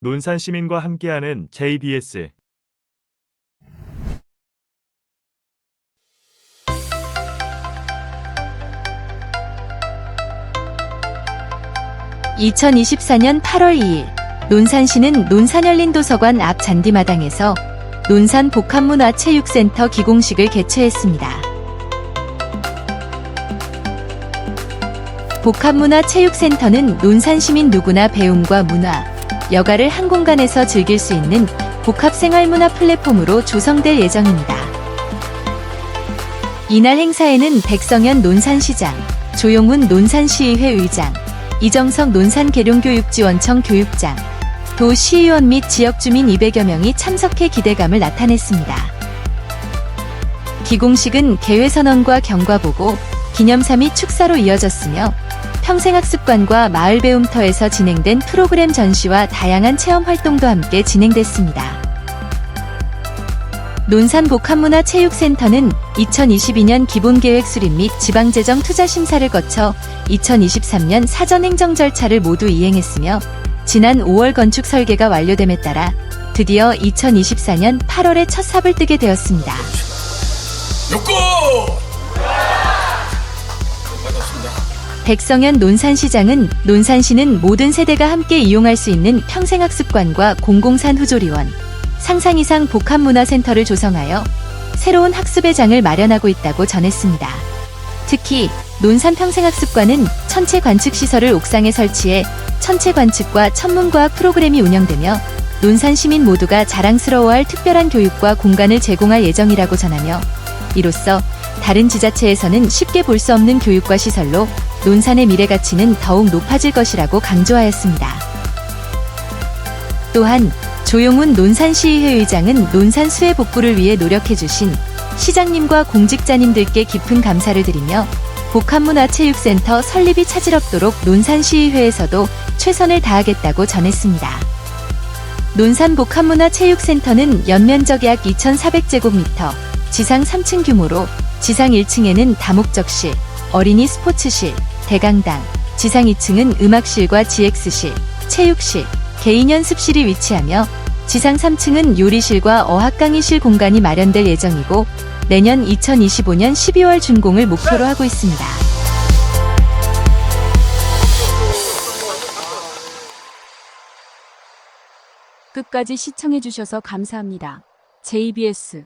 논산 시민과 함께하는 JBS 2024년 8월 2일 논산시는 논산열린도서관 앞 잔디마당에서 논산 복합문화체육센터 기공식을 개최했습니다. 복합문화체육센터는 논산 시민 누구나 배움과 문화, 여가를 한 공간에서 즐길 수 있는 복합 생활문화 플랫폼으로 조성될 예정입니다. 이날 행사에는 백성현 논산시장, 조용훈 논산시의회 의장, 이정석 논산계룡교육지원청 교육장, 도 시의원 및 지역주민 200여 명이 참석해 기대감을 나타냈습니다. 기공식은 개회선언과 경과보고, 기념사 및 축사로 이어졌으며 평생학습관과 마을 배움터에서 진행된 프로그램 전시와 다양한 체험 활동도 함께 진행됐습니다. 논산복합문화체육센터는 2022년 기본계획 수립 및 지방재정 투자 심사를 거쳐 2023년 사전행정 절차를 모두 이행했으며 지난 5월 건축 설계가 완료됨에 따라 드디어 2024년 8월에 첫 삽을 뜨게 되었습니다. 욕구! 백성현 논산시장은 논산시는 모든 세대가 함께 이용할 수 있는 평생학습관과 공공산 후조리원, 상상 이상 복합문화센터를 조성하여 새로운 학습의 장을 마련하고 있다고 전했습니다. 특히 논산 평생학습관은 천체 관측 시설을 옥상에 설치해 천체 관측과 천문과학 프로그램이 운영되며 논산 시민 모두가 자랑스러워할 특별한 교육과 공간을 제공할 예정이라고 전하며 이로써 다른 지자체에서는 쉽게 볼 수 없는 교육과 시설로 논산의 미래 가치는 더욱 높아질 것이라고 강조하였습니다. 또한 조용훈 논산시의회 의장은 논산 수해 복구를 위해 노력해주신 시장님과 공직자님들께 깊은 감사를 드리며 복합문화체육센터 설립이 차질없도록 논산시의회에서도 최선을 다하겠다고 전했습니다. 논산 복합문화체육센터는 연면적 약 2,400제곱미터, 지상 3층 규모로 지상 1층에는 다목적실, 어린이 스포츠실, 대강당, 지상 2층은 음악실과 GX실, 체육실, 개인 연습실이 위치하며 지상 3층은 요리실과 어학강의실 공간이 마련될 예정이고 내년 2025년 12월 준공을 목표로 하고 있습니다. 끝까지 시청해주셔서 감사합니다. JBS